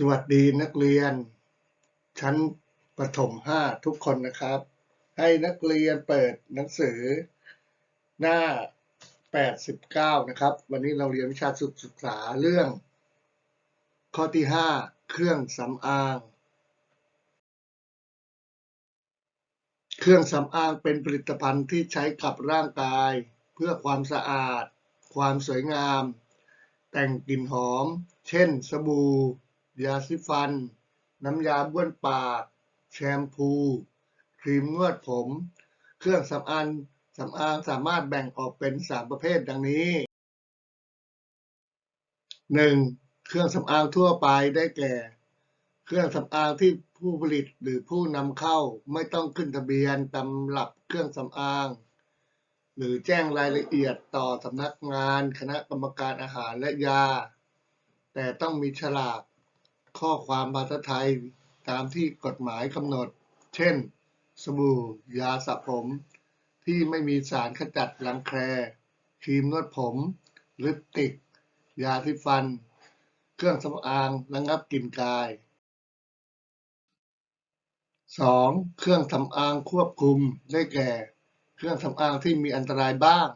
สวัสดีนักเรียน ชั้นประถมห้าทุกคนนะครับ ให้นักเรียนเปิดหนังสือหน้า 89 นะครับ วันนี้เราเรียนวิชาสุขศึกษาเรื่อง ข้อที่ 5 เครื่องสำอาง เครื่องสำอางเป็นผลิตภัณฑ์ที่ใช้กับร่างกาย เพื่อความสะอาด ความสวยงาม แต่งกลิ่นหอม เช่น สบู่ ยาสีฟัน น้ำยาบ้วนปาก แชมพู ครีมนวดผม เครื่องสำอางสำอางสามารถแบ่งออกเป็น 3 ประเภทดังนี้ 1. เครื่องสำอางทั่วไปได้แก่ เครื่องสำอางที่ผู้ผลิตหรือผู้นำเข้าไม่ต้องขึ้นทะเบียนตำรับเครื่องสำอาง หรือแจ้งรายละเอียดต่อสำนักงานคณะกรรมการอาหารและยา แต่ต้องมีฉลาก ข้อความภาษาไทยตามที่กฎหมายกำหนด เช่น สบู่ ยาสระผม ที่ไม่มีสารขจัดรังแคครีมนวดผม ลิปสติก ยาที่ฟัน เครื่องสำอางระงับกลิ่นกาย 2. เครื่องสำอางควบคุมได้แก่ เครื่องสำอางที่มีอันตรายบ้าง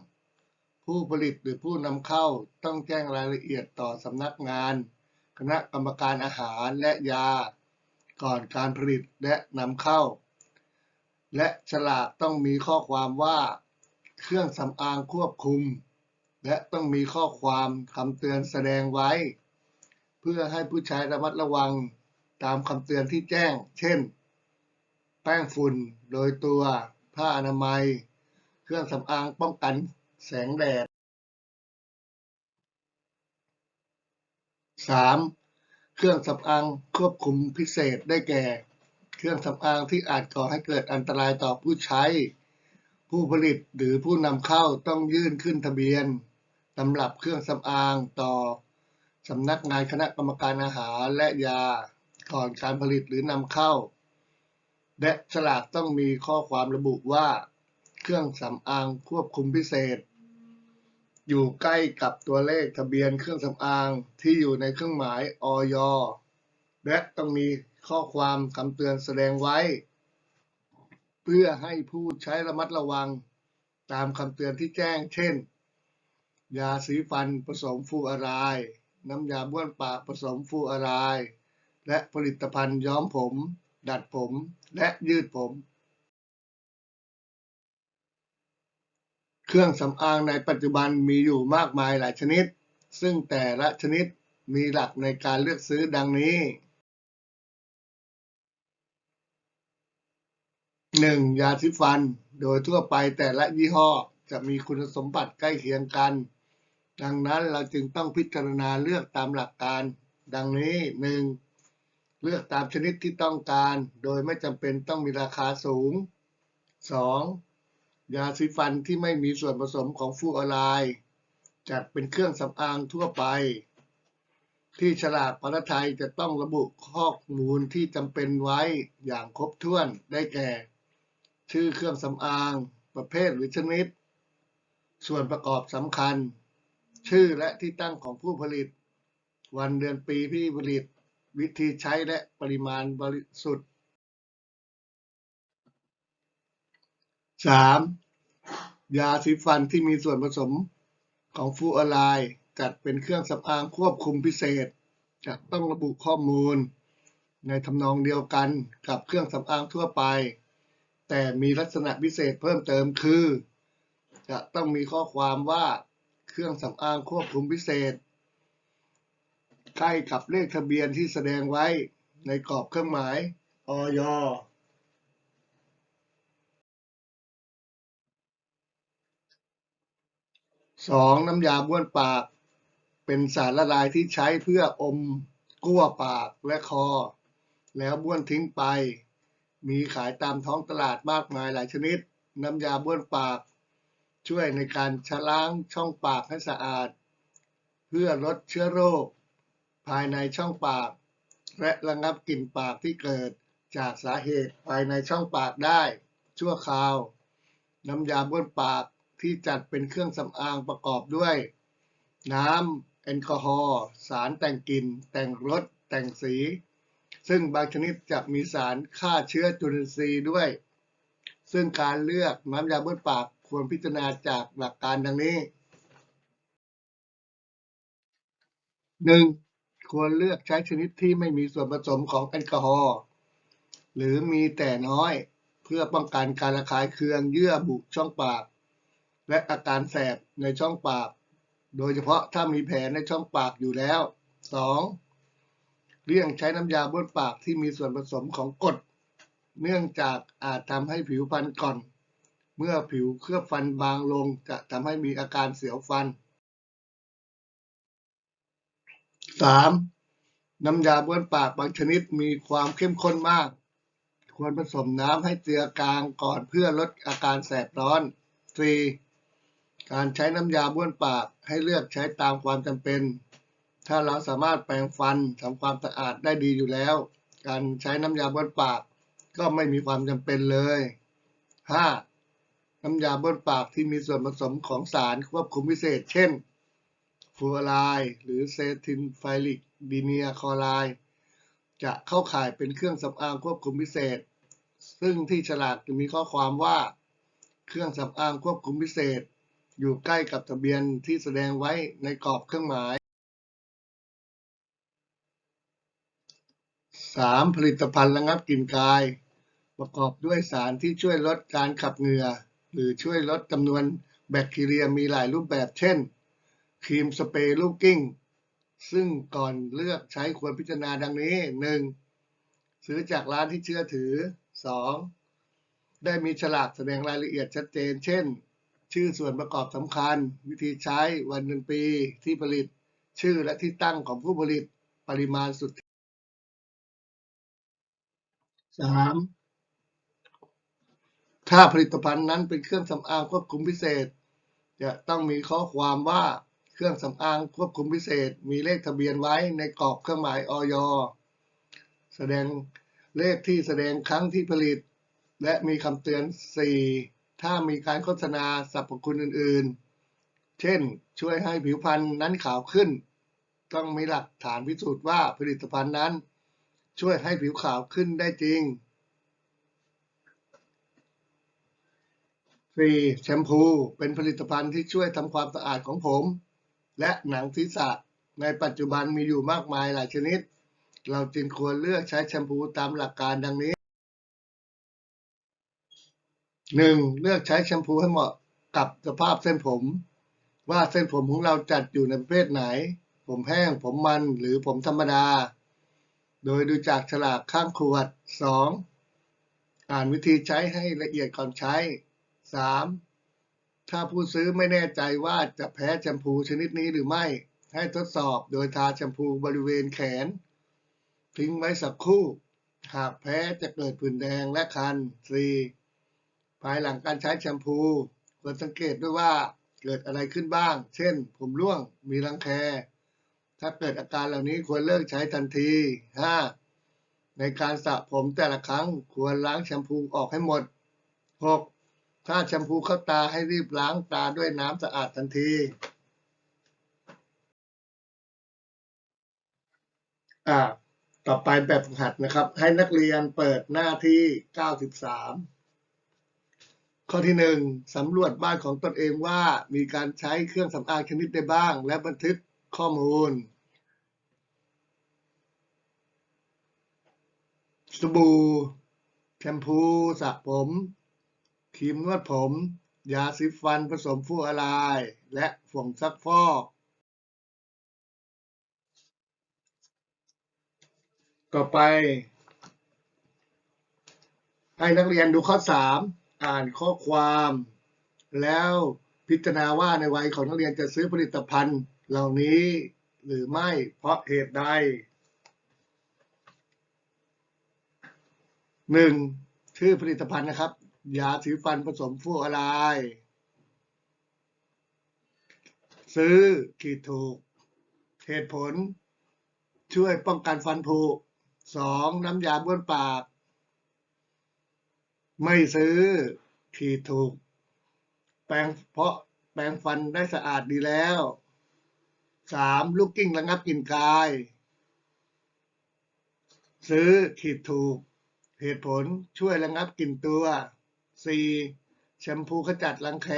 ผู้ผลิตหรือผู้นำเข้าต้องแจ้งรายละเอียดต่อสำนักงาน คณะกรรมการอาหารและยา ก่อนการผลิตและนำเข้า และฉลากต้องมีข้อความว่า เครื่องสำอางควบคุม และต้องมีข้อความคำเตือนแสดงไว้ เพื่อให้ผู้ใช้ระมัดระวังตามคำเตือนที่แจ้ง เช่น แป้งฝุ่นโดยตัว ผ้าอนามัย เครื่องสำอางป้องกันแสงแดด 3. เครื่องสำอางควบคุมพิเศษได้แก่ เครื่องสำอางที่อาจก่อให้เกิดอันตรายต่อผู้ใช้ ผู้ผลิตหรือผู้นำเข้าต้องยื่นขึ้นทะเบียนสำหรับเครื่องสำอางต่อสำนักงานคณะกรรมการอาหารและยาก่อนการผลิตหรือนำเข้า และฉลากต้องมีข้อความระบุว่า เครื่องสำอางควบคุมพิเศษ อยู่ใกล้กับตัวเลขทะเบียนเครื่องสำอางที่อยู่ในเครื่องหมายอย และต้องมีข้อความคำเตือนแสดงไว้ เพื่อให้ผู้ใช้ระมัดระวังตามคำเตือนที่แจ้ง เช่น ยาสีฟันผสมฟูออไรน้ำยาบ้วนปากผสมฟูออไรและผลิตภัณฑ์ย้อมผม ดัดผม และยืดผม เครื่องสำอางในปัจจุบันมีอยู่มากมายหลายชนิด ซึ่งแต่ละชนิดมีหลักในการเลือกซื้อดังนี้ 1. ยาสีฟัน โดยทั่วไปแต่ละยี่ห้อจะมีคุณสมบัติใกล้เคียงกัน ดังนั้นเราจึงต้องพิจารณาเลือกตามหลักการ ดังนี้ 1. เลือกตามชนิดที่ต้องการ โดยไม่จำเป็นต้องมีราคาสูง 2. ยาสีฟันที่ไม่มีส่วนผสมของฟลูออไรด์จัดเป็นเครื่องสำอางทั่วไป ที่ฉลากภาษาไทยจะต้องระบุข้อมูลที่จำเป็นไว้อย่างครบถ้วนได้แก่ ชื่อเครื่องสำอางประเภทหรือชนิด ส่วนประกอบสำคัญ ชื่อและที่ตั้งของผู้ผลิต วันเดือนปีที่ผลิต วิธีใช้และปริมาณบริสุทธิ์ 3. ยาสีฟันที่มีส่วนผสมของฟูออไรด์จัดเป็นเครื่องสำอางควบคุมพิเศษจะต้องระบุข้อมูล ในทำนองเดียวกันกับเครื่องสำอางทั่วไป แต่มีลักษณะพิเศษเพิ่มเติมคือ จะต้องมีข้อความว่าเครื่องสำอางควบคุมพิเศษ ใกล้กับเลขทะเบียนที่แสดงไว้ในกรอบเครื่องหมายอย สองน้ำยาบ้วนปาก เป็นสารละลายที่ใช้เพื่ออมกั้วปากและคอ แล้วบ้วนทิ้งไป มีขายตามท้องตลาดมากมายหลายชนิด น้ำยาบ้วนปาก ช่วยในการชะล้างช่องปากให้สะอาด เพื่อลดเชื้อโรค ภายในช่องปาก และระงับกลิ่นปากที่เกิดจากสาเหตุภายในช่องปากได้ ชั่วคราว น้ำยาบ้วนปาก ที่จัดเป็นเครื่องสำอางประกอบด้วย น้ำแอลกอฮอล์สารแต่งกลิ่น แต่งรสแต่งสี ซึ่งบางชนิดจะมีสารฆ่าเชื้อจุลินทรีย์ด้วย ซึ่งการเลือกน้ำยาบ้วนปากควรพิจารณาจากหลักการดังนี้ 1. ควรเลือกใช้ชนิดที่ไม่มีส่วนผสมของแอลกอฮอล์หรือมีแต่น้อยเพื่อป้องกันการระคายเคืองเยื่อบุช่องปาก และอาการแสบในช่องปาก โดยเฉพาะถ้ามีแผลในช่องปากอยู่แล้ว 2. เลี่ยงใช้น้ำยาบ้วนปากที่มีส่วนผสมของกรดเนื่องจากอาจทำให้ผิวฟันก่อน เมื่อผิวเคลือบฟันบางลงจะทำให้มีอาการเสียวฟัน 3. น้ำยาบ้วนปากบางชนิดมีความเข้มข้นมาก ควรผสมน้ำให้เจือกลางก่อนเพื่อลดอาการแสบร้อน 4. การใช้น้ำยาบ้วนปากให้เลือกใช้ตามความจำเป็น ถ้าเราสามารถแปรงฟันทำความสะอาดได้ดีอยู่แล้ว การใช้น้ำยาบ้วนปากก็ไม่มีความจำเป็นเลย 5. น้ำยาบ้วนปากที่มีส่วนผสมของสารควบคุมพิเศษ เช่นฟูออไรด์หรือเซทินไฟลิกดีเนียคลอไรด์จะเข้าข่ายเป็นเครื่องสำอางควบคุมพิเศษ ซึ่งที่ฉลากจะมีข้อความว่า เครื่องสำอางควบคุมพิเศษ อยู่ใกล้กับทะเบียนที่แสดงไว้ในกรอบเครื่องหมาย 3. ผลิตภัณฑ์ระงับกลิ่นกาย ประกอบด้วยสารที่ช่วยลดการขับเหงื่อ หรือช่วยลดจำนวนแบคทีเรียมีหลายรูปแบบ เช่น ครีมสเปรย์ลูกกิ้ง ซึ่งก่อนเลือกใช้ควรพิจารณาดังนี้ 1. ซื้อจากร้านที่เชื่อถือ 2. ได้มีฉลากแสดงรายละเอียดชัดเจน เช่น ชื่อส่วนประกอบสำคัญ วิธีใช้วันเดือนปีที่ผลิต ชื่อและที่ตั้งของผู้ผลิตปริมาณสุทธิ 3. ถ้าผลิตภัณฑ์นั้นเป็นเครื่องสำอางควบคุมพิเศษ จะต้องมีข้อความว่าเครื่องสำอางควบคุมพิเศษ มีเลขทะเบียนไว้ในกรอบเครื่องหมายออยแสดงเลขที่แสดงครั้งที่ผลิต และมีคำเตือน 4. ถ้ามีการโฆษณาสรรพคุณอื่นๆ เช่น ช่วยให้ผิวพรรณนั้นขาวขึ้น ต้องมีหลักฐานพิสูจน์ว่าผลิตภัณฑ์นั้น ช่วยให้ผิวขาวขึ้นได้จริง 4. แชมพูเป็นผลิตภัณฑ์ที่ช่วยทำความสะอาดของผม และหนังศีรษะในปัจจุบันมีอยู่มากมายหลายชนิด เราจึงควรเลือกใช้แชมพูตามหลักการดังนี้ 1. เลือกใช้แชมพูให้เหมาะกับสภาพเส้นผม ว่าเส้นผมของเราจัดอยู่ในประเภทไหน ผมแห้ง ผมมันหรือผมธรรมดา โดยดูจากฉลากข้างขวด 2. อ่านวิธีใช้ให้ละเอียดก่อนใช้ 3. ถ้าผู้ซื้อไม่แน่ใจว่าจะแพ้แชมพูชนิดนี้หรือไม่ ให้ทดสอบโดยทาแชมพูบริเวณแขน ทิ้งไว้สักครู่ หากแพ้จะเกิดผื่นแดงและคัน 4. ภายหลังการใช้แชมพูควรสังเกตด้วยว่าเกิดอะไรขึ้นบ้าง เช่น ผมร่วง มีรังแค ถ้าเกิดอาการเหล่านี้ควรเลิกใช้ทันที 5. ในการสระผมแต่ละครั้งควรล้างแชมพูออกให้หมด 6. ถ้าแชมพูเข้าตาให้รีบล้างตาด้วยน้ำสะอาดทันทีอ่าต่อไปแบบฝึกหัดนะครับ ให้นักเรียนเปิดหน้าที่ 93 ข้อที่ 1สำรวจบ้านของตนเองว่ามีการใช้เครื่องสำอางชนิดใดบ้าง และบันทึกข้อมูล สบู่ แชมพูสระผม ครีมนวดผม ยาสีฟันผสมฟูอาราย และผงซักฟอก ต่อไป ให้นักเรียนดูข้อ 3 อ่านข้อความ แล้วพิจารณาว่าในวัยของนักเรียนจะซื้อผลิตภัณฑ์เหล่านี้หรือไม่เพราะเหตุใดหนึ่งชื่อผลิตภัณฑ์นะครับ ยาสีฟันผสมฟูอารซื้อขีดถูก เหตุผล ช่วยป้องกันฟันผุสองน้ำยาบ้วนปาก ไม่ซื้อขีดถูก แปรงเพราะแปรงฟันได้สะอาดดีแล้วสามลูกกิ้งระงับกลิ่นกาย ซื้อขีดถูก เหตุผลช่วยระงับกลิ่นตัว 4. แชมพูขจัดรังแค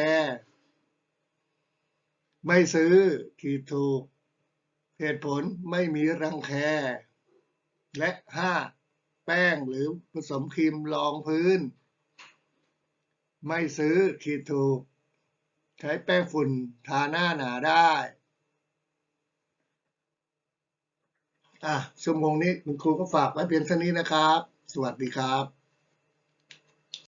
ไม่ซื้อขีดถูก เหตุผลไม่มีรังแค และ 5. แป้งหรือผสมครีมรองพื้น ไม่ซื้อขีดถูก ใช้แป้งฝุ่นทาหน้าหนาได้อะชั่วโมงนี้คุณครูก็ฝากไว้เพียงเท่านี้นะครับ สวัสดีครับ